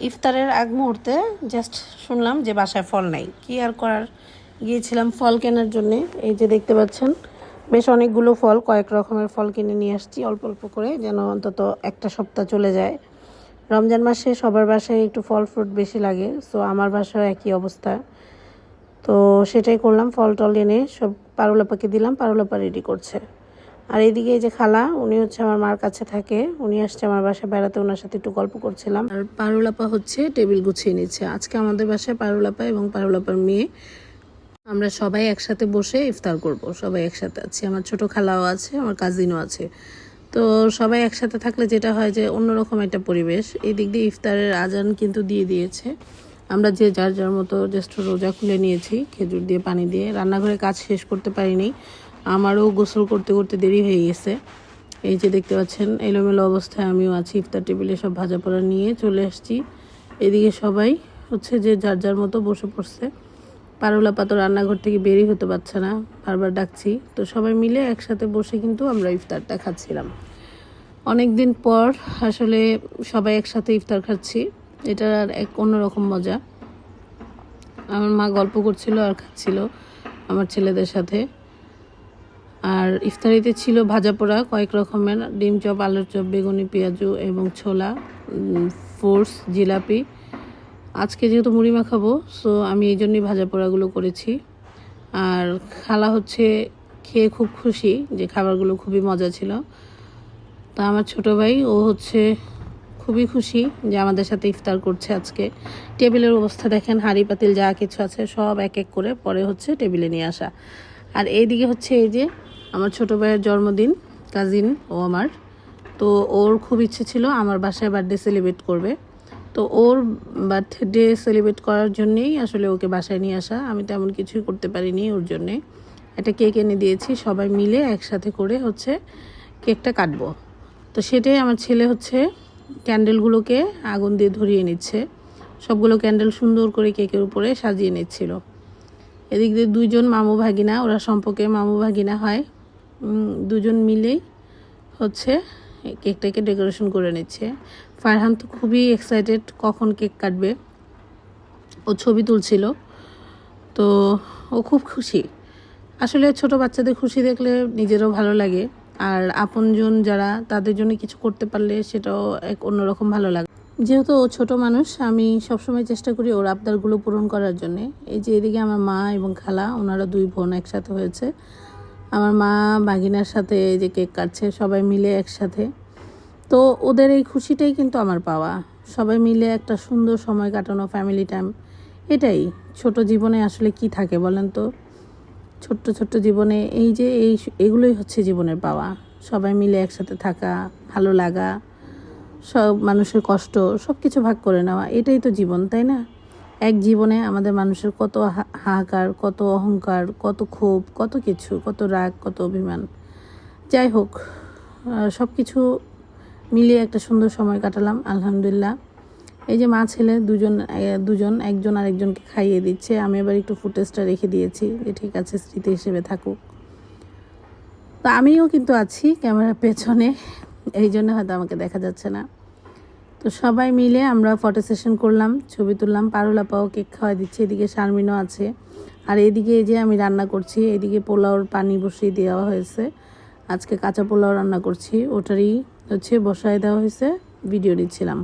ইফতারের আগ মুহূর্তে জাস্ট শুনলাম যে বাসায় ফল নাই। কি আর করার? গিয়েছিলাম ফল কেনার জন্য। এই যে দেখতে পাচ্ছেন, বেশ অনেকগুলো ফল, কয়েক রকমের ফল কিনে নিয়ে আসছি। অল্প অল্প করে যেন অন্তত একটা সপ্তাহ চলে যায়। রমজান মাসে সবার বাসায় একটু ফল ফ্রুট বেশি লাগে সো আমার বাসায় একই অবস্থা। তো সেটাই করলাম, ফল টল এনে সব পারুলাপাকে দিলাম পারুলাপা রেডি করছে। আর এইদিকে এই যে খালা, উনি হচ্ছে আমার মার কাছে থাকে। উনি আসছে আমার বাসায়, বেড়াতে ওনার সাথে একটু গল্প করছিলাম। আর পারুলাপা হচ্ছে টেবিল গুছিয়ে নিচ্ছে। আজকে আমাদের বাসায় পারুলাপা এবং পারুলাপার মেয়ে। আমরা সবাই একসাথে বসে ইফতার করব, সবাই একসাথে আছি। আমার ছোট খালাও আছে, আমার কাজিনও আছে। তো সবাই একসাথে থাকলে যেটা হয় যে অন্যরকম একটা পরিবেশ। এই দিক দিয়ে ইফতারের আজান কিন্তু দিয়ে দিয়েছে। আমরা যে যার যার মতো জ্যেষ্ঠ রোজা খুলে নিয়েছি, খেজুর দিয়ে, পানি দিয়ে। রান্নাঘরে কাজ শেষ করতে পারিনি। আমারও গোসল করতে করতে দেরি হয়ে গেছে। এই যে দেখতে পাচ্ছেন, এলোমেলো অবস্থায় আমিও আছি, ইফতার টেবিলে সব ভাজা পোড়া নিয়ে চলে আসছি। এদিকে সবাই হচ্ছে যে যার যার মতো বসে পড়ছে। পারুলা পাতো রান্নাঘর থেকে বেরিয়ে হতে পারছে না, বারবার ডাকছি। তো সবাই মিলে একসাথে বসে কিন্তু আমরা ইফতারটা খাচ্ছিলাম। অনেক দিন পর আসলে সবাই একসাথে ইফতার খাচ্ছি। এটার আর এক অন্যরকম মজা। আমার মা গল্প করছিল আর খাচ্ছিল আমার ছেলেদের সাথে। আর ইফতারিতে ছিল ভাজা পোড়া, কয়েক রকমের ডিম চপ, আলুর চপ, বেগুনি, পেঁয়াজু এবং ছোলা ফোর্স, জিলাপি। আজকে যেহেতু মুড়ি মাখাবো সো আমি এই জন্যই ভাজা পোড়াগুলো করেছি। আর খালা হচ্ছে খেয়ে খুব খুশি যে খাবারগুলো খুবই মজা ছিল। তা আমার ছোট ভাই, ও হচ্ছে খুবই খুশি যে আমাদের সাথে ইফতার করছে আজকে। টেবিলের অবস্থা দেখেন, হাঁড়ি, পাতিল যা কিছু আছে সব এক এক করে পরে হচ্ছে টেবিলে নিয়ে আসা। আর এইদিকে হচ্ছে এই যে আমার ছোট ভাইয়ের জন্মদিন কাজিন ও আমার। তো ওর খুব ইচ্ছে ছিল আমার বাসায় বার্থডে সেলিব্রেট করবে। তো ওর বার্থডে সেলিব্রেট করার জন্যেই আসলে ওকে বাসায় নিয়ে আসা। আমি তেমন কিছুই করতে পারিনি ওর জন্যে। একটা কেক এনে দিয়েছি, সবাই মিলে একসাথে করে হচ্ছে কেকটা কাটবো। তো সেটাই আমার ছেলে হচ্ছে ক্যান্ডেলগুলোকে আগুন দিয়ে ধরিয়ে নিচ্ছে। সবগুলো ক্যান্ডেল সুন্দর করে কেকের উপরে সাজিয়ে নিচ্ছিল। এদিক দিয়ে দুইজন মামু ভাগিনা, ওরা সম্পর্কে মামু ভাগিনা হয়। দুজন মিলেই হচ্ছে কেকটাকে ডেকোরেশন করে নিচ্ছে। ফারহান তো খুবই এক্সাইটেড কখন কেক কাটবে। ও ছবি তুলছিল। তো ও খুব খুশি। আসলে ছোট বাচ্চাদের খুশি দেখলে নিজেরও ভালো লাগে। আর আপনজন যারা তাদের জন্য কিছু করতে পারলে সেটাও এক অন্যরকম ভালো লাগে। যেহেতু ও ছোট মানুষ, আমি সবসময় চেষ্টা করি ওর আবদারগুলো পূরণ করার জন্যে। এই যে এদিকে আমার মা এবং খালা, ওনারা দুই বোন একসাথে হয়েছে। আমার মা, বাগিনার সাথে যে কেক কাটছে, সবাই মিলে একসাথে। তো ওদের এই খুশিটাই কিন্তু আমার পাওয়া। সবাই মিলে একটা সুন্দর সময় কাটানো ফ্যামিলি টাইম এটাই, ছোট জীবনে আসলে কি থাকে বলেন তো? ছোট্ট ছোট্ট জীবনে এই যে এই এগুলোই হচ্ছে জীবনের পাওয়া। সবাই মিলে একসাথে থাকা, ভালো লাগা, সব মানুষের কষ্ট সব কিছু ভাগ করে নেওয়া, এটাই তো জীবন, তাই না? এক জীবনে আমাদের মানুষের কত হাহাকার, কত অহংকার, কত ক্ষোভ, কত কিছু, কত রাগ, কত অভিমান। যাই হোক সব কিছু মিলিয়ে একটা সুন্দর সময় কাটালাম, আলহামদুলিল্লাহ। এই যে মা ছেলে দুজন দুজন, একজন আরেকজনকে খাইয়ে দিচ্ছে, আমি এবার একটু ফুটেজটা রেখে দিয়েছি যে ঠিক আছে, স্মৃতি হিসেবে থাকুক। তো আমিও কিন্তু আছি ক্যামেরার পেছনে, এই জন্য হয়তো আমাকে দেখা যাচ্ছে না। তো সবাই মিলে আমরা ফটো সেশন করলাম, ছবি তুললাম পারুলাপাও কেক খাওয়া দিচ্ছে, এদিকে শারমিনও আছে। আর এদিকে এই যে আমি রান্না করছি, এদিকে পোলাওর পানি বসিয়ে দেওয়া হয়েছে। আজকে কাঁচা পোলাও রান্না করছি, ওটারই হচ্ছে বসায় দেওয়া হয়েছে ভিডিও দিচ্ছিলাম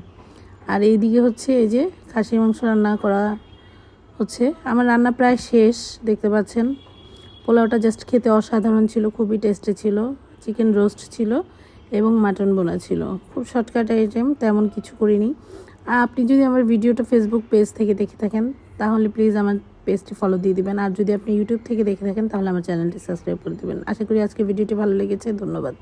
আর এইদিকে হচ্ছে এই যে খাসির মাংস রান্না করা হচ্ছে। আমার রান্না প্রায় শেষ, দেখতে পাচ্ছেন। পোলাওটা জাস্ট খেতে অসাধারণ ছিল, খুবই টেস্টি ছিল। চিকেন রোস্ট ছিল। এবং মাটন বোনা ছিল। খুব শর্টকাট আইটেম তেমন কিছু করিনি। আর আপনি যদি আমার ভিডিওটা ফেসবুক পেজ থেকে দেখে থাকেন, তাহলে প্লিজ আমার পেজটি ফলো দিয়ে দিবেন। আর যদি আপনি ইউটিউব থেকে দেখে থাকেন, তাহলে আমার চ্যানেলটি সাবস্ক্রাইব করে দেবেন। আশা করি আজকে ভিডিওটি ভালো লেগেছে। ধন্যবাদ।